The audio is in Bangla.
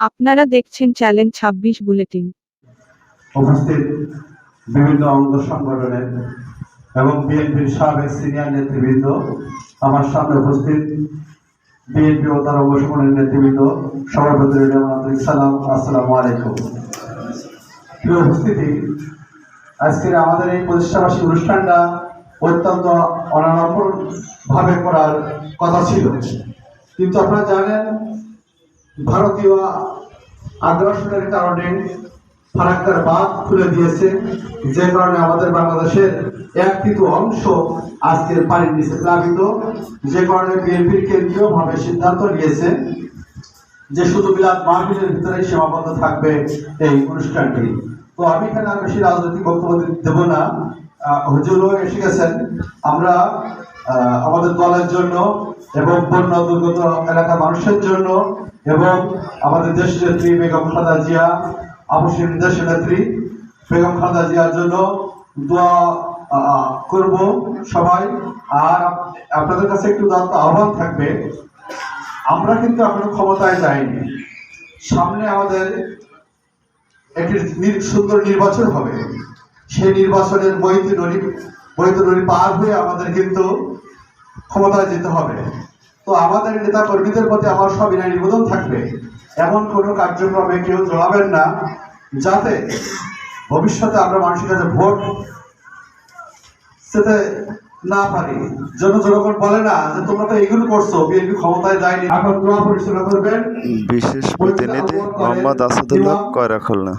আপনারা দেখছেন চ্যালেঞ্জ ছাব্বিশ বুলেটিন। উপস্থিত বিভিন্ন অঙ্গ সংগঠনের এবং বিএনপির সাবেক সিনিয়র নেতৃবৃন্দ, আমার সামনে উপস্থিত বিএনপি ও তার সংগঠনের নেতৃবৃন্দ প্রতি রইল সালাম, আসসালামু আলাইকুম। প্রিয় উপস্থিতি, আজকের আমাদের এই প্রতিষ্ঠাবাসী অনুষ্ঠানটা অত্যন্ত অনাড়ম্বর ভাবে করার কথা ছিল। কিন্তু আপনারা জানেন ভারতীয় আগ্রাসনের কারণে ফারাক্কার বাঁধ খুলে দিয়েছে, যে কারণে আমাদের বাংলাদেশের এক তৃতীয় অংশ আজকের পানির নিচে প্লাবিত, যে কারণে বিএনপির কেন্দ্রীয় ভাবে সিদ্ধান্ত নিয়েছে যে শুধু বিলাত মাহফিলের ভিতরেই সীমাবদ্ধ থাকবে এই অনুষ্ঠানটি। তো আমি এখানে আর বেশি রাজনৈতিক বক্তব্য দেব না। হুজুরও এসে গেছেন। আমরা আমাদের দলের জন্য এবং বন্য দুর্গত এলাকার মানুষের জন্য এবং আমাদের দেশ নেত্রী বেগম খাদা জিয়া আবশ্যক দেশ নেত্রী বেগম খাদা জিয়ার জন্য দোয়া করব সবাই। আর আপনাদের কাছে একটু আহ্বান থাকবে, আমরা কিন্তু এখনও ক্ষমতায় যাইনি। সামনে আমাদের একটি সুন্দর নির্বাচন হবে। সেই নির্বাচনের বৈধ নদী বৈধ নদী পার হয়ে আমাদের কিন্তু ক্ষমতায় যেতে হবে। তো আমাদের নেতা কর্মীদের প্রতি আমার সবিনয় নিবেদন থাকবে। এমন কোনো কার্যক্রমে কেউ জড়াবেন না যাতে ভবিষ্যতে আমরা মানুষের কাছে ভোট সেতে না পারি। জন্য জনগণ বলে না যে তোমরা তো এগুলো করছ বিএনপি ক্ষমতায় যায়নি। এখন দোয়া পরিচালনা করবেন। বিশেষ প্রতিনিধি মোহাম্মদ আসাদুল্লাহ কয়রা খুলনা